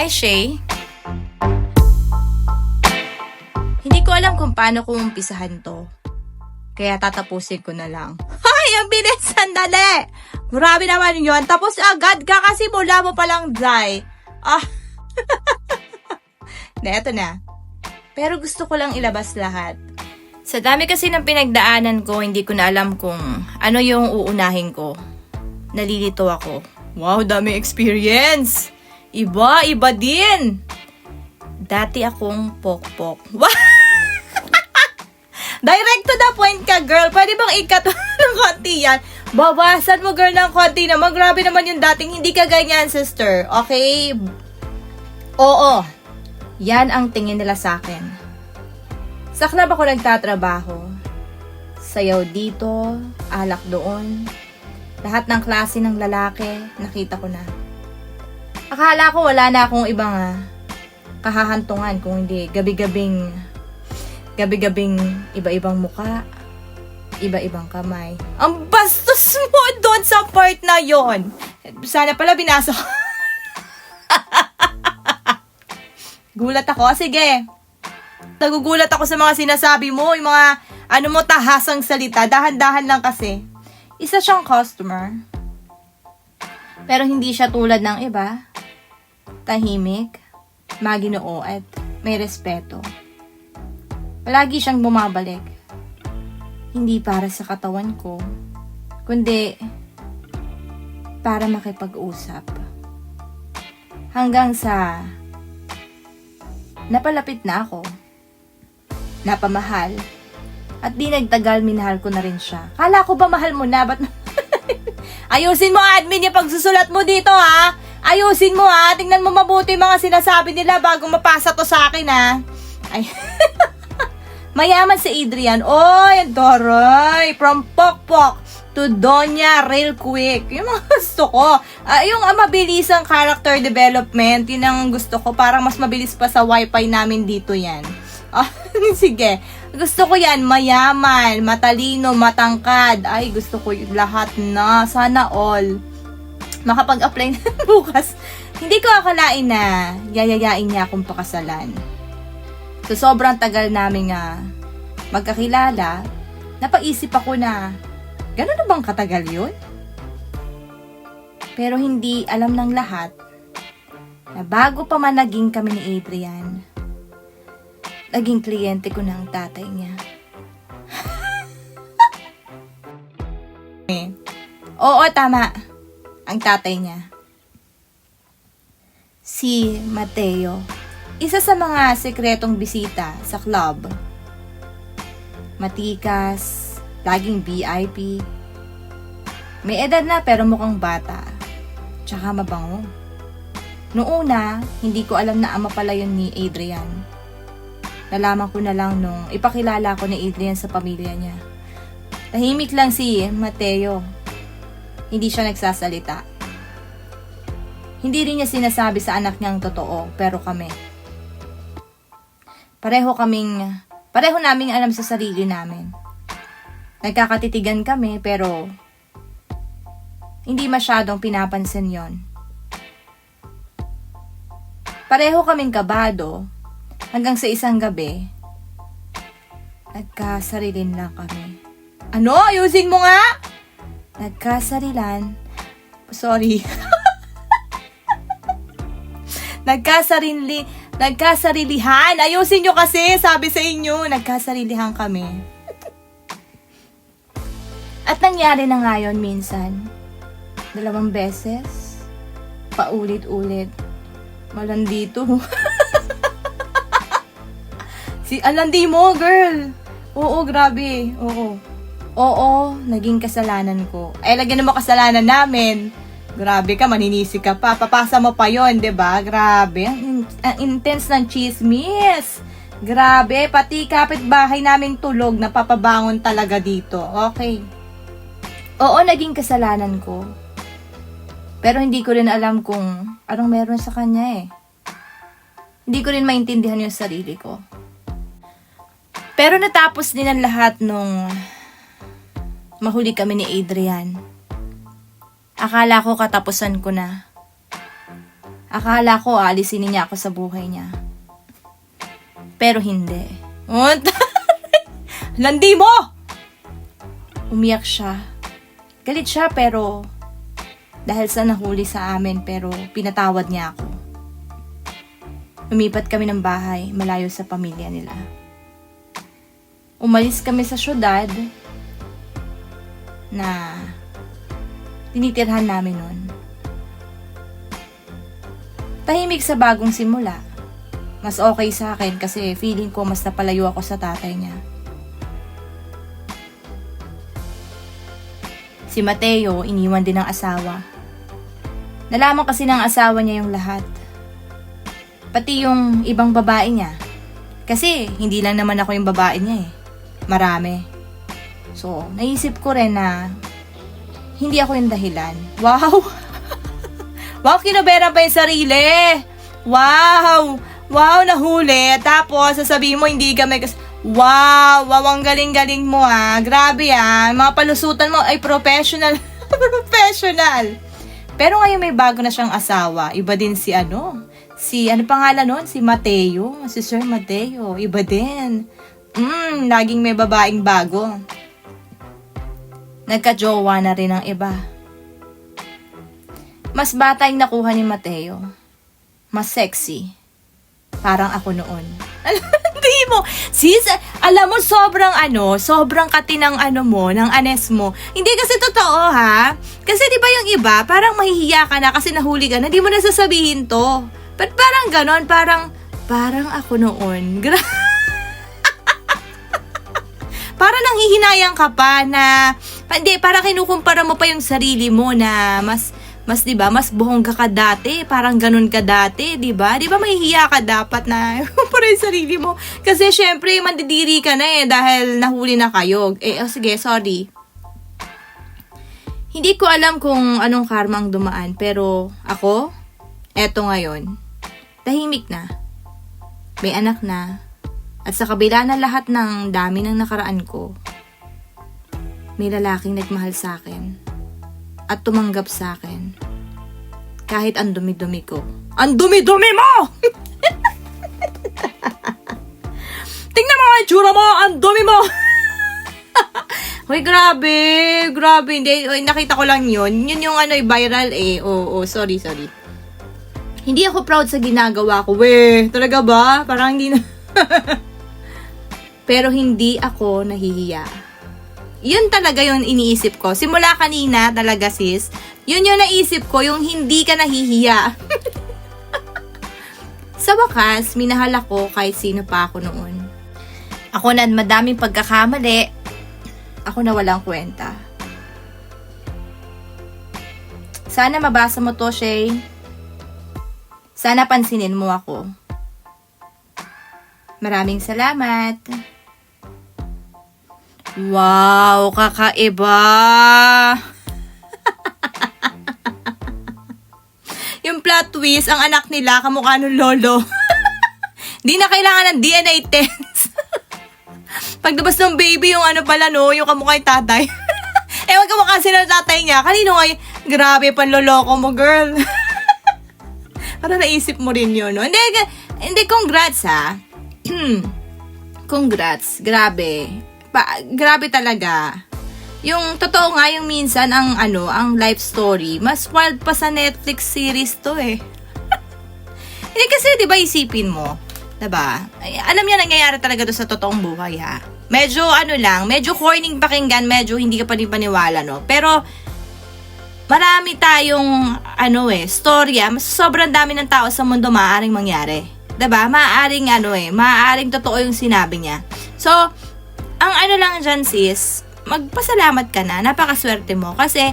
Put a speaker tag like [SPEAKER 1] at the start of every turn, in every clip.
[SPEAKER 1] Hi, Shay. Hindi ko alam kung paano ko umpisahan to. Kaya tatapusin ko na lang. Hay, ang bilis! Sandali! Grabe naman yon Tapos agad ka kasi mula mo palang dry. Ah. na, eto na. Pero gusto ko lang ilabas lahat. Sa dami kasi ng pinagdaanan ko, hindi ko na alam kung ano yung uunahin ko. Nalilito ako. Wow, dami experience! Iba, iba din! Dati akong pokpok. Direct to the point ka, girl. Pwede bang ikat ng konti yan? Bawasan mo, girl, ng konti naman. Grabe naman yung dating hindi ka ganyan, sister. Okay? Oo. Yan ang tingin nila sa akin. Sa club ako nagtatrabaho. Sayaw dito, alak doon. Lahat ng klase ng lalaki, nakita ko na. Akala ko wala na akong ibang ah, kahahantungan kung hindi gabi-gabing gabi-gabing iba-ibang muka, iba-ibang kamay. Ang bastos mo doon sa part na yon. Sana pala binasa. Gulat ako. Sige. Nagugulat ako sa mga sinasabi mo, yung mga ano mo tahasang salita. Dahan-dahan lang kasi. Isa siyang customer. Pero hindi siya tulad ng iba. Tahimik, maginoo at may respeto. Palagi siyang bumabalik. Hindi para sa katawan ko, kundi para makipag-usap. Hanggang sa napalapit na ako. Napamahal. At di nagtagal, minahal ko na rin siya. Kala ko ba mahal mo na? Ba't Ayusin mo, admin, yung pagsusulat mo dito, ha? Ayusin mo, ha? Tingnan mo mabuti mga sinasabi nila bago mapasa to sa akin, ha? Ay. Mayaman si Adrian. Oy, Doroy. From Pokpok to Donya real quick. Yung mga gusto ko. Ah, yung ah, mabilisang character development, yun ang gusto ko. Parang mas mabilis pa sa wifi namin dito yan. Ah, sige. Gusto ko yan, mayaman, matalino, matangkad. Ay, gusto ko lahat na. Sana all. Makapag-apply na bukas. Hindi ko akalain na yayayain niya akong pakasalan. So, sobrang tagal namin nga magkakilala, napaisip ako na, gano'n na bang katagal yun? Pero hindi alam ng lahat na bago pa man naging kami ni Adrian, naging kliyente ko ng tatay niya. Eh, Oo, tama. Ang tatay niya. Si Mateo. Isa sa mga sekretong bisita sa club. Matikas, laging VIP. May edad na pero mukhang bata. Tsaka mabango. Noong una, hindi ko alam na ama pala yun ni Adrian. Nalaman ko na lang nung ipakilala ko ni Adrian sa pamilya niya. Tahimik lang si Mateo. Hindi siya nagsasalita. Hindi rin niya sinasabi sa anak niyang totoo, pero kami. Pareho kaming, pareho naming alam sa sarili namin. Nagkakatitigan kami, pero hindi masyadong pinapansin yon. Pareho kaming kabado, hanggang sa isang gabi, nagkasarilin lang kami. Ano? Ayusin mo nga! Nagkasarilan. Sorry. Nagkasarili, nagkasarilihan. Ayusin nyo kasi, sabi sa inyo, nagkasarilihan kami. At nangyari na ngayon minsan. Dalawang beses. Paulit-ulit. Malandito. si alandi mo, girl. Oo, grabe. Oo. Oo, naging kasalanan ko. Eh, lagyan mo kasalanan namin. Grabe ka, maninisi ka pa. Papasa mo pa yon, 'di ba? Grabe. Ang, ang intense ng chismis. Grabe, pati kapitbahay naming tulog, napapabangon talaga dito. Okay. Oo, naging kasalanan ko. Pero hindi ko rin alam kung anong meron sa kanya eh. Hindi ko rin maintindihan yung sarili ko. Pero natapos din ang lahat nung mahuli kami ni Adrian. Akala ko katapusan ko na. Akala ko aalisinin niya ako sa buhay niya. Pero hindi. What? Landi mo! Umiyak siya. Galit siya pero dahil sa nahuli sa amin pero pinatawad niya ako. Lumipat kami ng bahay malayo sa pamilya nila. Umalis kami sa syudad na tinitirhan namin nun. Tahimik sa bagong simula. Mas okay sa akin kasi feeling ko mas napalayo ako sa tatay niya. Si Mateo, iniwan din ng asawa. Nalaman kasi ng asawa niya yung lahat. Pati yung ibang babae niya. Kasi hindi lang naman ako yung babae niya eh. Marami. So, naisip ko rin na hindi ako yung dahilan. Wow! wow, kinobera pa yung sarili! Wow! Wow, nahuli. Tapos, sasabihin mo, hindi ka may... Wow! Wow, ang galing-galing mo ah. Grabe ah. Mga palusutan mo ay professional. professional. Pero ngayon may bago na siyang asawa. Iba din si ano? Si, ano pangalan nun? Si Mateo. Si Sir Mateo. Iba din. Mm, laging may babaeng bago. Nagka-jowa na rin ang iba. Mas bata yung nakuha ni Mateo. Mas sexy. Parang ako noon. Hindi mo. Sis, alam mo, sobrang ano, sobrang kati ng ano mo, ng anes mo. Hindi kasi totoo, ha? Kasi di ba yung iba, parang mahihiya ka na kasi nahuli ka na, di mo nasasabihin to. But parang ganon, parang, parang ako noon. Gra- para nang hihinayang ka pa na hindi para kinukumpara mo pa yung sarili mo na mas mas 'di ba mas buhongga ka dati parang ganun ka dati 'di ba? 'di ba mahihiya ka dapat na kumpara yung sarili mo? Kasi syempre mandidiri ka na eh dahil nahuli na kayo. Eh oh, sige sorry. Hindi ko alam kung anong karma ang dumaan pero ako eto ngayon tahimik na. May anak na at sa kabila ng lahat ng dami ng nakaraan ko, may lalaking nagmahal sa akin at tumanggap sa akin. Kahit ang dumi-dumi ko. Ang dumi-dumi mo! Tingnan mo ang itsura mo! Ang dumi mo! Hoy, grabe! Grabe! Hindi, Hoy, nakita ko lang yun. Yun yung ano, viral eh. Oo, oh, sorry, sorry. Hindi ako proud sa ginagawa ko. Weh, talaga ba? Parang hindi na... Pero hindi ako nahihiya. Yun talaga yung iniisip ko. Simula kanina talaga sis, yun yung naisip ko, yung hindi ka nahihiya. Sa wakas, minahal ako kahit sino pa ako noon. Ako na madaming pagkakamali, ako na walang kwenta. Sana mabasa mo to, Shay. Sana pansinin mo ako. Maraming salamat. Wow, kakaiba! yung plot twist, ang anak nila, kamukha ng lolo. Di na kailangan ng DNA test. Pagdabas ng baby, yung ano pala, no, yung kamukha yung tatay. Ewan kamukha sila ng tatay niya. Kanino yun? Grabe, panloloko mo, girl. Para naisip mo rin yun, no? Hindi, hindi, congrats, ha? congrats. Grabe. Pa, grabe talaga. Yung totoo nga yung minsan ang ano, ang life story, mas wild pa sa Netflix series to eh. Hindi kasi 'di ba isipin mo, 'di ba? Alam niya nangyayari talaga to sa totoong buhay ha. Medyo ano lang, medyo corning pakinggan, medyo hindi ka pa rin paniwala no. Pero marami tayong ano eh, storya, mas sobrang dami ng tao sa mundo maaaring mangyari. 'Di ba? Maaaring ano eh, maaaring totoo yung sinabi niya. So, ang ano lang dyan sis, magpasalamat ka na, napakaswerte mo kasi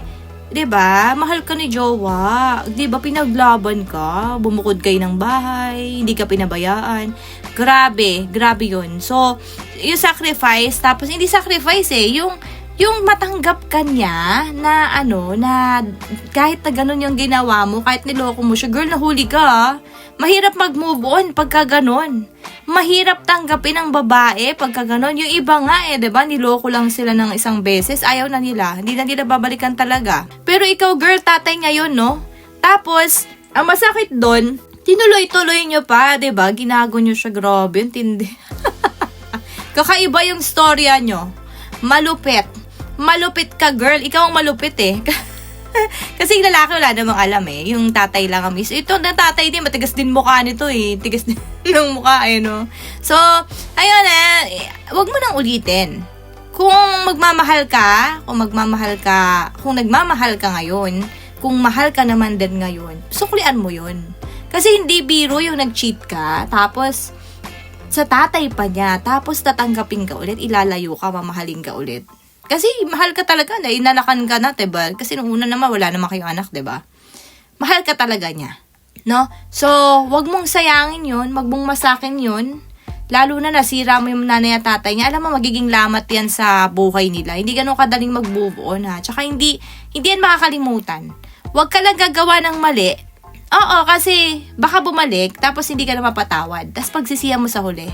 [SPEAKER 1] 'di ba? Mahal ka ni jowa. 'Di ba pinaglaban ka, bumukod kayo ng bahay, hindi ka pinabayaan. Grabe, grabe 'yun. So, yung sacrifice, tapos hindi sacrifice eh, yung yung matanggap ka niya na ano, na kahit na ganun yung ginawa mo, kahit niloko mo siya, girl, nahuli ka ah. Mahirap mag-move on pagka ganun. Mahirap tanggapin ng babae pagka ganun. Yung iba nga eh, 'di ba? Niloko lang sila ng isang beses, ayaw na nila. Hindi na nila babalikan talaga. Pero ikaw, girl, tatay ngayon, no? Tapos, Ang masakit doon, tinuloy-tuloy nyo pa, 'di ba? Ginago nyo siya, grabe, ang tindi. Kakaiba yung storya nyo. Malupit. Malupit ka, girl. Ikaw ang malupit eh. Kasi yung lalaki wala namang alam eh. Yung tatay lang ang miss. Ito na tatay din, matigas din mukha nito eh. Tigas din ng mukha eh, no? So, ayun eh, wag mo nang ulitin. Kung magmamahal ka, kung magmamahal ka, kung nagmamahal ka ngayon, kung mahal ka naman din ngayon, suklian mo yun. Kasi hindi biro yung nag-cheat ka, tapos sa tatay pa niya, tapos tatanggapin ka ulit, ilalayo ka, mamahalin ka ulit. Kasi mahal ka talaga na, inanakan ka na, 'di ba? Kasi nung una naman, wala naman kayong anak, 'di ba? Mahal ka talaga niya. No? So, wag mong sayangin yun, wag mong masakin yun. Lalo na nasira mo yung nanay at tatay niya. Alam mo, magiging lamat yan sa buhay nila. Hindi ganun kadaling mag-move on, ha? Tsaka hindi, hindi yan makakalimutan. Wag ka lang gagawa ng mali. Oo, kasi baka bumalik, tapos hindi ka na mapatawad. Tapos pagsisiyan mo sa huli.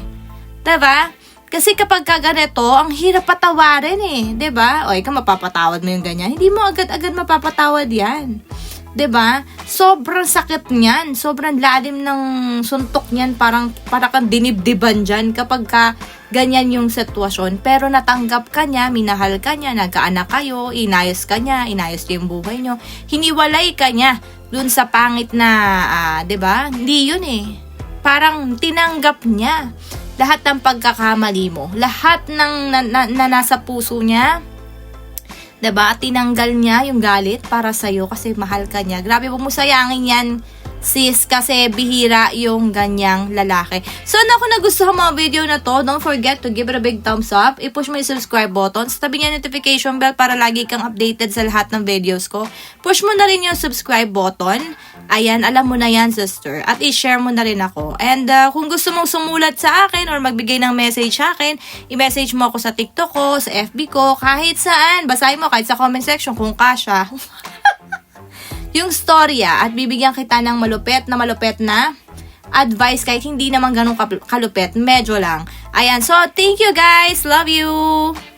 [SPEAKER 1] Diba? Kasi kapag ka ganito, ang hirap patawarin eh. ba? O, ikaw mapapatawad mo yung ganyan. Hindi mo agad-agad mapapatawad yan. ba? Sobrang sakit niyan. Sobrang lalim ng suntok niyan. Parang, para kang dinibdiban dyan kapag ka ganyan yung sitwasyon. Pero natanggap ka niya, minahal ka niya, nagkaanak kayo, inayos ka niya, inayos niya yung buhay niyo. Hiniwalay ka niya dun sa pangit na, 'di ba? Hindi yun eh. Parang tinanggap niya lahat ng pagkakamali mo, lahat ng na, na, na nasa puso niya, 'di ba? Tinanggal niya yung galit para sa iyo kasi mahal ka niya. Grabe mo sayangin 'yan, sis, kasi bihira yung ganyang lalaki. So, na kung nagustuhan mo ang video na to, don't forget to give it a big thumbs up. I-push mo yung subscribe button. Sa tabi niya notification bell para lagi kang updated sa lahat ng videos ko. Push mo na rin yung subscribe button. Ayan, alam mo na yan, sister. At i-share mo na rin ako. And uh, kung gusto mong sumulat sa akin or magbigay ng message sa akin, i-message mo ako sa TikTok ko, sa FB ko, kahit saan. Basahin mo kahit sa comment section kung kasha. yung storya at bibigyan kita ng malupet na malupet na advice kahit hindi naman ganun kalupet, medyo lang. Ayan, so thank you guys. Love you.